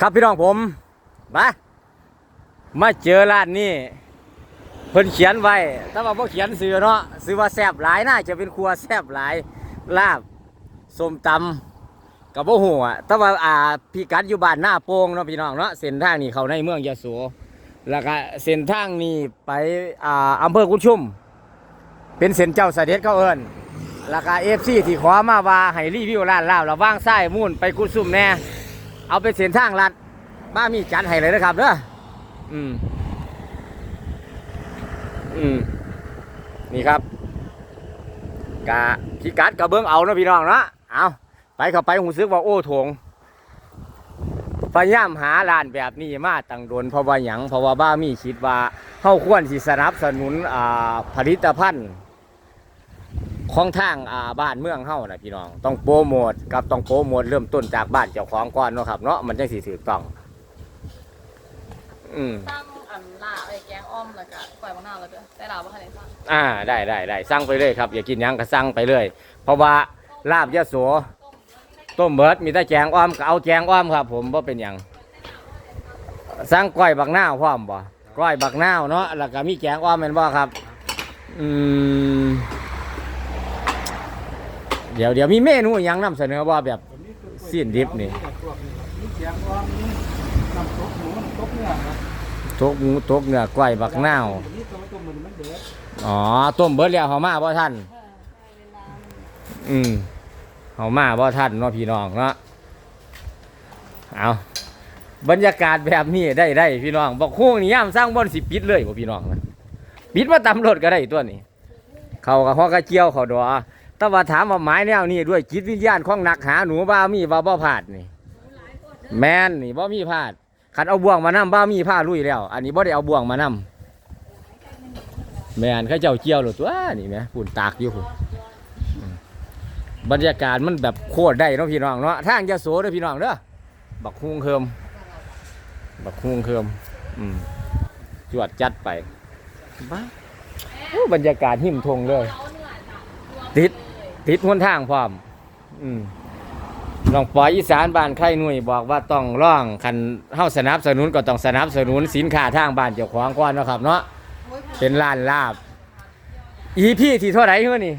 ครับพี่น้องผมมามาเจอร้านนี้เพิ่นเขียนไว้แต่ว่าบ่เขียนซื้อเนาะซื้อว่าแซ่บหลายน่าจะเป็นครัวแซ่บหลายลาบส้มตำกับบ่ฮู้อะแต่ว่าอ่าพี่กัดอยู่บ้านหน้าโป่งเนาะพี่น้องเนาะเส้นทางนี้เข้าในเมืองยะโสแล้วก็เส้นทางนี้ไปอ่าอำเภอกุดชุม เป็นเส้นเจ้าเสด็จเขาเอิ้นแล้วก็ FC ที่ขอมาว่าให้รีวิวร้านลาบระว่างซ้ายมุ่นไปกุดซุมแน่ เอาไปเส้นทางลัดบ้ามีจัดให้เลยนะครับเด้ออืม อืม นี่ครับกะพิกัดกะเบิ้งเอาเนาะพี่น้องเนาะเอาไปเข้าไปหูซึกว่าโอ้โถงพยายามหาร้านแบบนี้มาตั้งโดนเพราะว่าหยังเพราะว่าบ้ามีคิดว่าเฮาควรสิสนับสนุนอ่าผลิตภัณฑ์ ของทางอ่าบ้านเมืองเฮานะพี่น้อง ต้องโปรโมทกับต้องโปรโมทเริ่มต้นจากบ้านเจ้าของก่อนเนาะครับเนาะมันจังสิถูกต้อง อืม ตั้งอันลาไอ้แกงอ้อมแล้วก็ปล่อยมะนาวแล้วก็ได้ลาบ่คะเนี่ยสั่งอ่าได้ได้ได้สั่งไปเลยครับ อย่ากินหยังก็สั่งไปเลย เพราะว่าลาบยะโสต้มเบิดมีแต่แจงอ้อมก็เอาแจงอ้อมครับ ผมว่าเป็นหยังสั่งก้อยบักนาวพร้อมบ่ก้อยบักนาวเนาะแล้วก็มีแจงอ้อมเป็นบ่ครับ อืม เดี๋ยวเดี๋ยวมีเมนูหยังนำเสนอบ่าแบบ สิ้นดิบนี่ มีเสียงร้องมีน้ำตกหมูน้ำตกเนื้อครับทกหมูทกเนื้อก้อยบักนาวนี่ตัวตัวมันมันเดือดอ๋อต้มเบิดแล้วเขามาบ่ท่านอืมเขามาบ่ท่านเนาะพี่น้องเนาะเอาบรรยากาศแบบนี้ได้ได้พี่น้องบอกคู่นี่ย่ามสร้างบ่อนสิปิดเลยบ่พี่น้องนะปิดมาตำรถก็ได้ตัวนี้เขากับฮอกกระเจียวเขาดอ แต่ว่าถามว่าหมายแนวนี้ด้วยจิตวิญญาณของนักหาหนูบ้ามีว่าบ่พลาดนี่ แมนนี่บ่มีพลาดขันเอาบ่วงมานำบ้ามีผ้าลุยแล้ว อันนี้บ่ได้เอาบ่วงมานำแมนเขาเจ้าเกี่ยวหรือตัวนี่แหมปุ่นตากอยู่พุ่นบรรยากาศมันแบบโคตรได้เนาะพี่น้องเนาะทางยะโสเด้อพี่น้องเด้อบักฮุงเคิมบักฮุงเคิมอืมจวดจัดไปบ้าบรรยากาศหิมทงเลย ติดติดหนทางพร้อม อืมน้องปอยอีสานบ้านใครหนุ่ยบอกว่าต้องร้องคันเฮาสนับสนุนก็ต้องสนับสนุนสินค้าทางบ้านเจ้าของก่อนเนาะครับ เนาะเป็นร้านลาบ อีพี่ที่เท่าไหร่เฮ้อนี่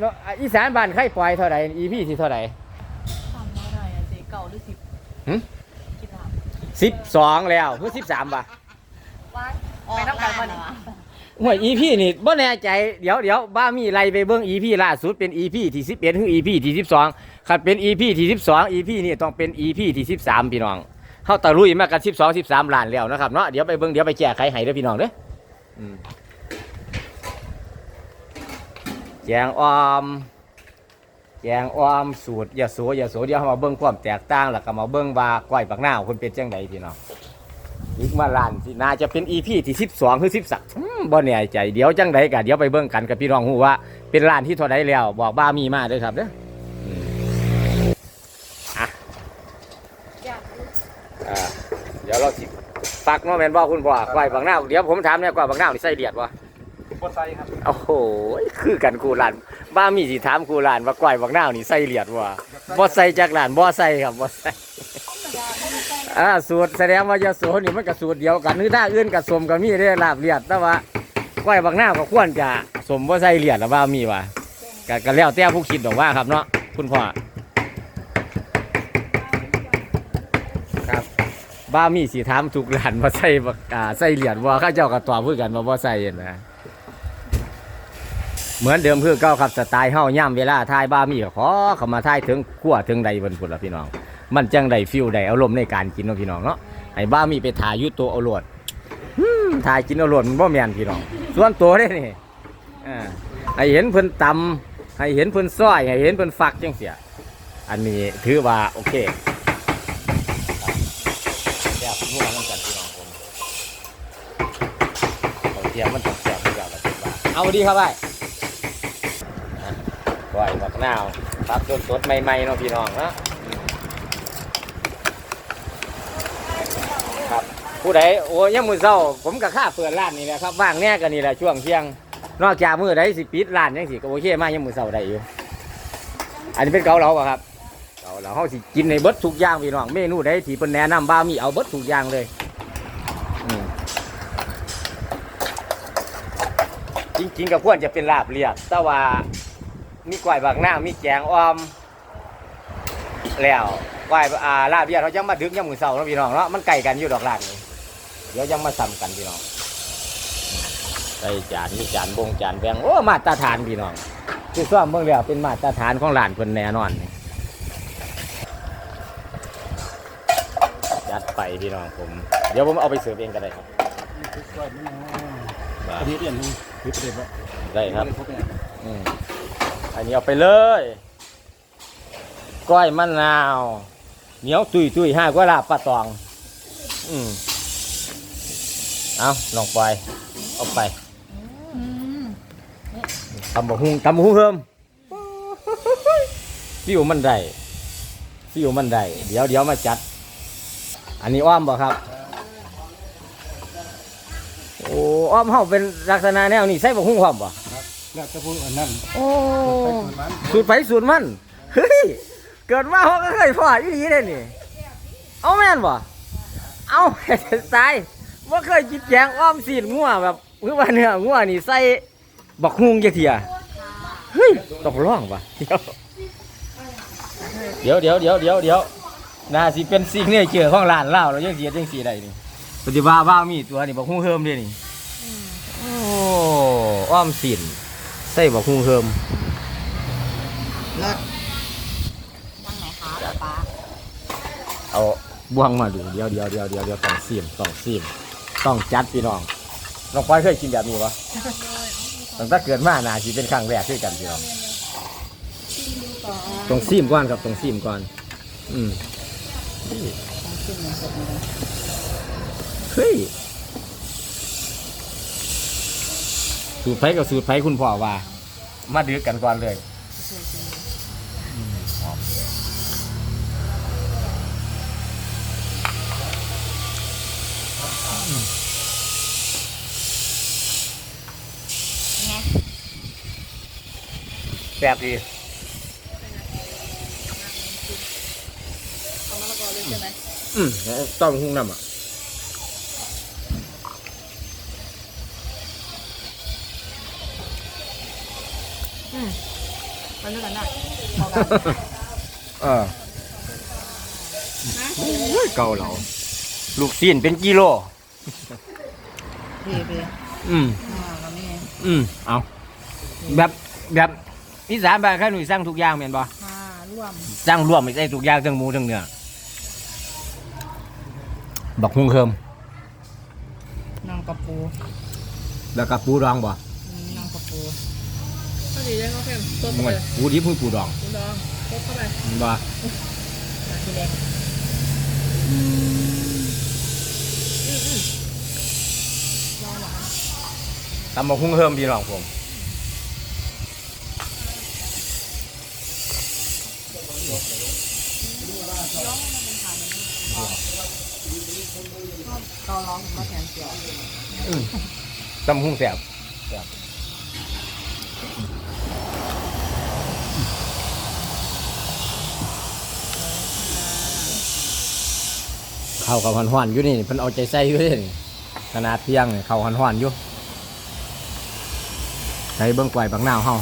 เนาะอีสานบ้านไข่ปล่อยเท่าไหร่อีพี่ที่เท่าไหร่ทำไม่ได้อะเจ๊เก่าหรือสิบหึคิดว่าสิบสองแล้วเพื่อสิบสามป่ะว่าไปต้องการวันนี้ ห่วยอีพี่นี่บ่แน่ใจเดี๋ยวเดี๋ยวบ้ามีไล่ไปเบิ้งอีพี่ล่าสุดเป็นอีพี่ที่สิบเอ็ดถึงอีพี่ที่สิบสองคันเป็นอีพี่ที่สิบสองอีพี่นี่ต้องเป็นอีพี่ที่สิบสามพี่น้องเข้าตะลุยมากันสิบสองสิบสามล้านแล้วนะครับเนาะเดี๋ยวไปเบิ้งเดี๋ยวไปแจกไขให้เด้อพี่น้องเด้อแจงออมแกงออมสูตรยาโสยาโสเดี๋ยวเรามาเบิ่งความแตกต่างแล้วก็มาเบิ่งว่าก้อยปักหน้าคนเป็นจังไดพี่น้อง อีกมาล้านสิน่าจะเป็นอีพีที่12คือ13บ่แน่ใจเดี๋ยวจังไดก็เดี๋ยวไปเบิ่งกันกับพี่น้องฮู้ว่า เป็นร้านที่เท่าใดแล้ว บอกบ้ามีมาเด้อครับเด้ออืมอะอยากรู้อ่าเดี๋ยวเราสิฟักเนาะแม่นบ่คุณพ่อก้อยปักหน้าวเดี๋ยวผมถามเนี่ยก้อยปักหน้าวนี่ใส่เลียดบ่บ่ใส่ครับโอ้โหคือกันกูร้านบ้ามีสิถามกูร้านว่าก้อยปักหน้าวนี่ใส่เลียดบ่บ่ใส่จากร้านบ่ใส่ครับบ่ใส่ อ่าสูตรแสดงว่ายาโสนี่มันกับสูตรเดียวกันนึกถ้าอื่นกับสมก็มีได้ลาบเลียดแต่ว่าก้อยบางหน้าก็ควรจะสมว่าใส่เลียดหรือว่ามีวะก็ก็แล้วแต่ผู้คิดดอกว่าครับเนาะคุณพ่อครับบ้ามีสีถามทุกหลานว่าใส่บักอ่าใส่เหรียญว่าข้าเจ้าก็ตอบเพื่อกันว่าบ่ใส่นะเหมือนเดิมเพื่อเก้าครับสไตล์เฮาย่ำเวลาทายบ้ามีขอเข้ามาทายถึงขั้วถึงใดบนพุ่นละพี่น้อง มันจังได้ฟิลได้อารมณ์ในการกินเนาะพี่น้องเนาะไอ้บ้ามีไปถ่ายยุตัวเอาโลดถ่ายกินเอาโลดมันบ่แมนพี่น้อง ส่วนตัวเด้นี่ไอ้เห็นเพิ่นตำให้เห็นเพิ่นซ้อยให้เห็นเพิ่นฟักจังเสีย อันนี้ถือว่าโอเคแบบนัวมันกันพี่น้องผมเอาเทียมมันต้องแซ่บทุกอย่างละคิดว่าเอาดีครับไอ้ปล่อยบักนาวฟักสดๆใหม่ๆเนาะพี่น้องเนาะ ครับ ผู้ใดโอ้ยยังมือเศร้า ผมกับข้าเปิดร้านนี่แหละครับว่างแน่กันนี่แหละช่วงเที่ยง นอกจากมือใดสิปิดร้านยังสิก็โอเคมากยังมือเศร้าได้อยู่ อันนี้เป็นเกาเหลาป่ะครับเกาแล้วเฮาสิกินในเบิดทุกอย่างพี่น้องเมนูใดที่เพิ่นแนะนำว่ามีเอาเบิดทุกอย่างเลยจริงๆก็ควรจะเป็นลาบเลียบแต่ว่ามีกล้วยบางหน้ามีแกงอ้อมแล้วกล้วยอ่าลาบเลียบเขายังมาดึกยังมื้อเช้าเนาะพี่น้องเนาะมันไก่กันอยู่ดอกลาดนี่ เดี๋ยวยังมาซ้ำกันพี่น้องใส่จานมีจานบงจานแบงโอ้มาตรฐานพี่น้องคือซ่อมเบิ่งแล้วเป็นมาตรฐานของร้านเพิ่นแน่นอนนี่จัดไปพี่น้องผม เดี๋ยวผมเอาไปเสิร์ฟเองก็ได้ครับนี่คือกล้วยมะนาวอันนี้เปลี่ยนนี่คือเปลี่ยนว่าได้ครับอันนี้เอาไปเลยก้อยมะนาว เหนียวตุยตุยห้ากว่าลาบปลาตอง อืม เอาลองไปเอาไปอืมตำบกหุงตำบกหุงเพิ่มฟิวมันได้ฟิวมันได้เดี๋ยวเดี๋ยวมาจัด อันนี้อ้อมบ่ครับ โอ้อ้อมเฮาเป็นลักษณะแนวนี้ใส่บกหุงพร้อมบ่แล้วจะพูดอันนั้นโอ้ไปคนมันสูตรไฟสูตรมันเฮ้ยเกิดมาเขาก็เคยพ่ออีหลีเลยนี่เอาแม่นบ่เอาตาย ว่าเคยกินแกงอ้อมสีนงัวแบบคือว่าเนื้องัวนี่ใส่บักฮุงจักเทียเฮ้ยต้องร้องป่ะเดี๋ยวเดี๋ยวเดี๋ยวเดี๋ยวเดี๋ยวน่าสิเป็นสิ่งเนี่ยเจอของร้านเล่าเรายังเสียจังสีได้นี่ปฏิบัติว่ามีตัวนี่บักฮุงเฮิมเด้นี่โอ้อ้อมสินใส่บักฮุงเฮิมยังไหนคะป้าเอาบ่วงมาดูเดี๋ยวเดี๋ยวเดี๋ยวเดี๋ยวเดี๋ยวต้องซีมต้องซีม ต้องจัดพี่น้องน้องปอยเคยกินแบบนี้ปะตั้งแต่เกิดมาน่าสิเป็นครั้งแรกด้วยกันพี่น้องต้องซีมก่อนครับต้องซีมก่อน อืมเฮ้ยสูตรไผกับสูตรไผคุณพ่อว่า มาดื้อกันก่อนเลย แซ่บดีเอามะละกอเลยใช่ไหมอืมต้องหุ้งน้ำอะอืมไปด้วยกันได้พอกันเออโอ้ยเกาเหลาลูกซีนเป็นกิโล พี่พี่อืมอ่าเราไม่อืมเอาแบบแบบอีสานบ้านข้าหนุ่ยสร้างทุกอย่างเห็นบ่ค่ะร่วมสร้างรวมไม่ใช่ทุกอย่างทั้งหมูทั้งเนื้อบักฮุงเคิมนางกระปูแล้วก็ปูดองบ่อืมนางกระปูพอดีเลยเขาเค็มต้มมเข้าวยไปปูดิบปูดองปูดองต้มเข้าไปเห็นบ่มาทีแดงรอหวาน ตำบักฮุงเคิมพี่น้องผมเกาล้องมาแทนเจียวตำบักฮุงแซ่บแซ่บเข้ากับหอนๆอยู่นี่เพิ่นเอาใจใส่อยู่นี่ขนาดเที่ยงนี่เข้าหอนๆอยู่ ใส่เบิ่งกล้วยบางนาวเฮา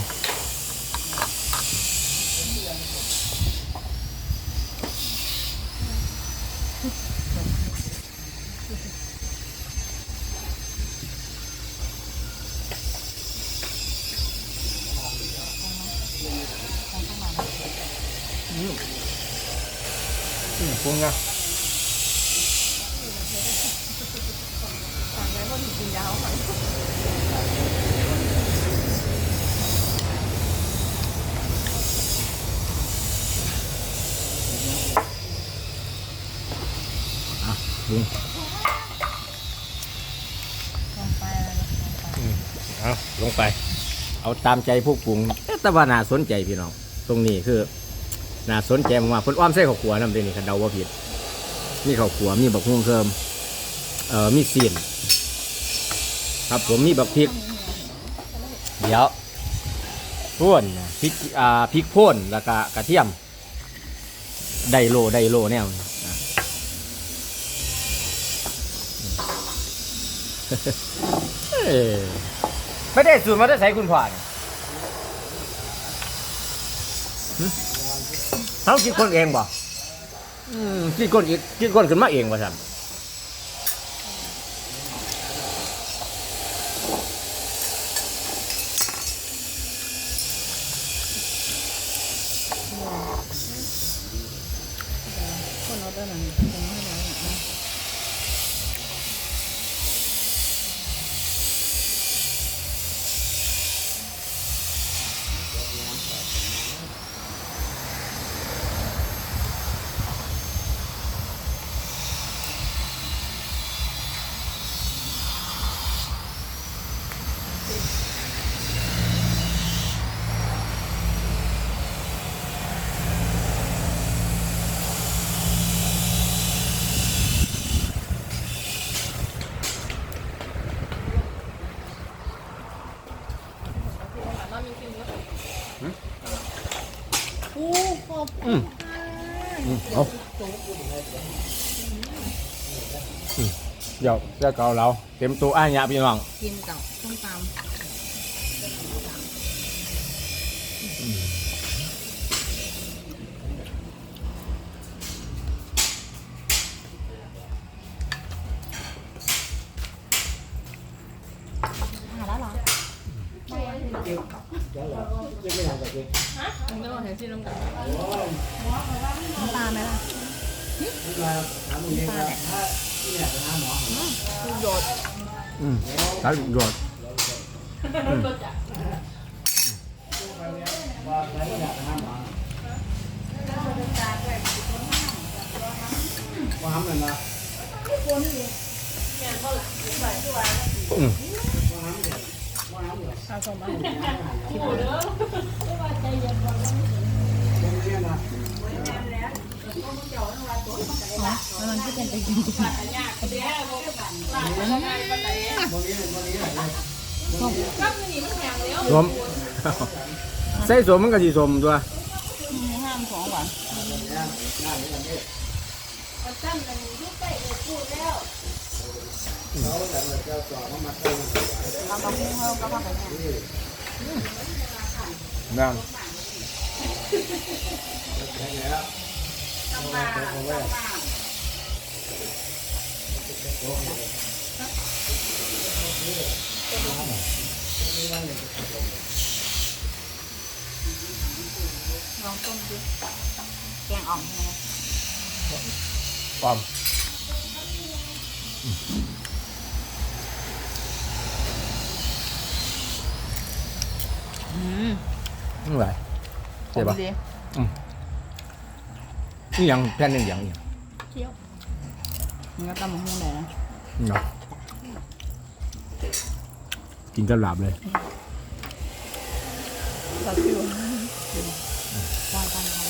อืมปรุงนะ ต่างกันว่าถึงกินยาวค่ะ ปรุงลงไปเอาลงไป เอาตามใจผู้ปรุงเอ๊ะแต่ว่าน่าสนใจพี่น้อง ตรงนี้คือน่าสนใจมากๆเพิ่นอ้อมใส่ข้าวขัวน้ำเด้นี่คันเดาว่าผิดมีข้าวขัวมีบักฮวงเคิมเอ่อมีซีนครับผมมีบักพริก เดี๋ยวพ่นพริกอ่าพริกพ่นแล้วก็กระเทียม ไดโลไดโลแนวนี้ เอ้ยไม่ได้สูตรมาได้ใส่คุณพ่อนี่หึเขาคิดคนเองบ่อืมคิดคนอีกคิดคนขึ้นมาเองบ่ท่านคนเอาตัวนั้นคงไม่ได้นะ อู้ขอบอืมอืมเอาอืมเดี๋ยวเดี๋ยวเกาเราเต็มตัวอ้ายยาพี่น้อง กินกับส้มตำ ไม่ต้องเห็นที่น้ำกันน้ำตาไห มล่ะน้ำตาเนี่ยคือหยด อืมตัดหยอด ว่าทำเลยนะ อืม เอาส่งมา ตรงนี้นะ แล้วมันก็เป็นไปกินกิน ตรงนี้ตรงนี้อะไร สม ใส่สมมันก็สิสมตัว ห้ามของหวานเราต้องพุ่งเพิ่มก็เข้าไปเนี่ย นั่ง嗯 ลอ งต้มดูแกงอ่อมใช่ไหมความ อืม นี่ไร ใช่ปะดีนี่ยังแผ่นหนึ่งอย่างนี้เคี้ยวมันก็ตำมะม่วงเลยนะเนาะกินกระหลับเลยสับคิววางกันค่ะ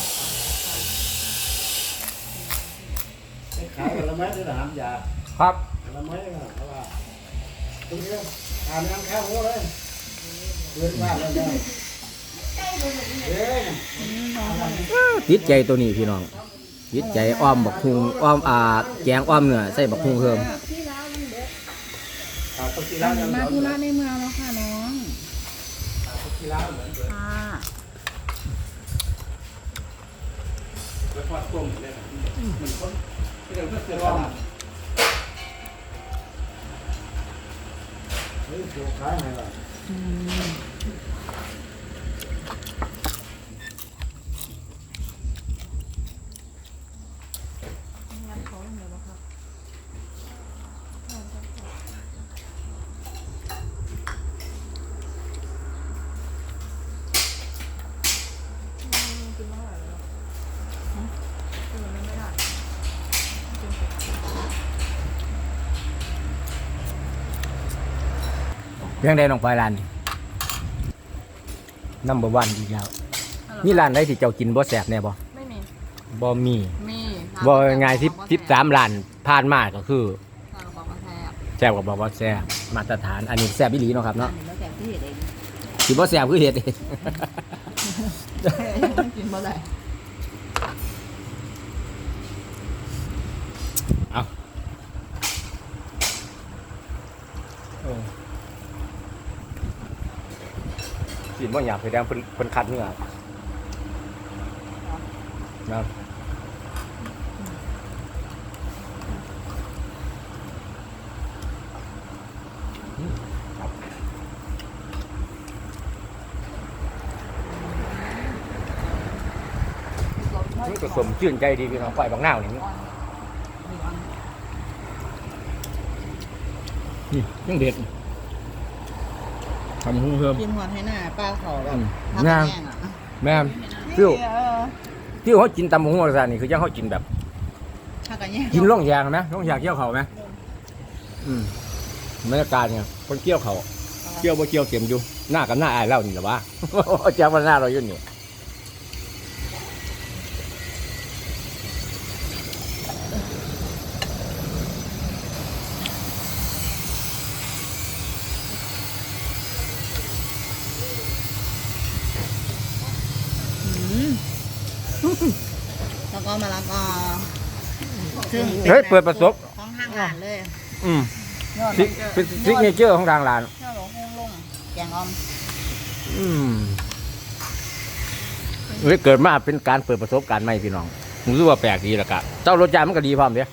ขายผลไม้ที่ร้านยาครับผลไม้ก็เพราะว่าตรงนี้ทานน้ำแค่หัวเลยเพื่อนบ้านเลยนะเอ๊ะ ติดใจตัวนี้พี่น้องติดใจอ้อมบักฮุงอ้อมอ่าแกงอ้อมเนื้อใส่บักฮุงเพิ่มขาดตะกี้แล้วยังมาธุระในเมืองแล้วค่ะน้องค่ะ เรื่งใดน้องปลาร้านนี่นัมบอร์วันอีกแล้วนี่ร้านใดที่เจ้ากินบ่แสบแน่บ่ไม่มีบ่มีมีบ่ไงที่สิบสามร้านผ่านมาก็คือแซ่บกับบอกว่าแซ่บมาตรฐาน อันนี้แซ่บอีหลีเนาะครับเนาะกินบ่แซ่บคือเห็ดเองกินบ่ได้เอา สินบ่อยากไปแดงเพิ่นเพิ่นคัดเนื้อนะอืมครับมันก็สมชื่นใจดีพี่น้องไฟบางหน้าวนี่นี่ยังเด็ด ทำหุ้งเพิ่ม กินหัวให้หน้าป้าเขาแบบอืมทำงาม แห้งอะแม่นฟิวเออที่เขากินตำบักหุ่งอะไรนี่คือยังเขากินแบบ ถ้ากันแย่งกินล่องยางไหมล่องยางเกี่ยวเขาไหมอืมบรรยากาศเนี่ยคนเกี่ยวเขาเกี่ยวบ่เกี่ยวเต็มอยู่หน้ากับหน้าอายเล่านี่แหละวะเจ้าว่าหน้าเราอยู่นี่ แล้วก็มะละกอซึ่งเฮ้ยเปิดประสบ ของทางร้านเลยอืมซิกเป็นซิกเนเจอร์ของทางร้าน เที่ยวหลงฮงลงแกงออมอืมเฮ้ยเกิดมาเป็นการเปิดประสบการณ์ใหม่พี่น้องผมรู้ว่าแปลกดีและกะเจ้ารสจานมันก็ดีพร้อมเด้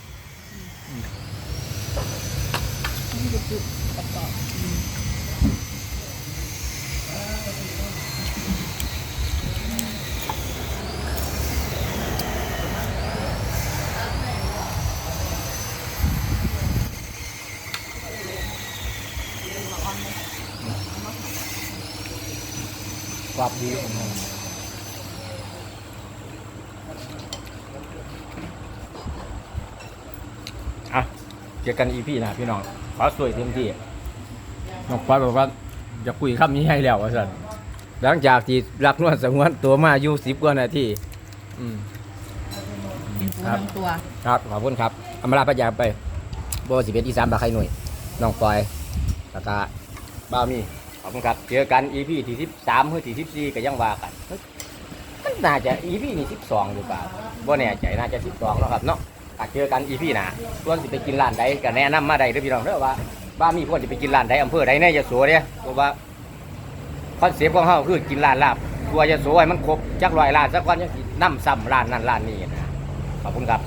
ความดีของมันอะเจอกันอีพี่นะพี่น้องขอสวยเต็มที่น้องฟ้าบอกว่าจะคุยคำนี้ให้แล้วว่าสันหลังจากที่รักนวลสงวนตัวมาอยู่สิบกว่านาทีอืม เป็นปูครับทั้งตัว ครับขอบคุณครับอำมาลาพยาไปโบสิเป็นอีสานบาไข่หน่วยน้องปอยแล้วก็บ้าวมีข อบคุณครับ เจอกันอีพีที่สิบสามหรือที่สิบสี่ก็ยังว่ากัน มันน่าจะอีพีนี่สิบสองหรือเปล่าบ่แน่ใจน่าจะสิบสองแล้วครับเนาะถ้าเจอกันอีพีหนาส่วนสิไปกินร้านใดก็แนะนำมาได้เด้อพี่น้องเด้อว่าบ้ามีควรจะไปกินร้านใดอำเภอใดในยะโสเนี่ยเพราะว่าคอนเซ็ปต์ของเฮาคือกินร้านลาบตัวยะโสให้มันครบจักร้อยร้านสักวันยังสินำซ้ำร้านนั้นร้านนี้นะขอบคุณครับ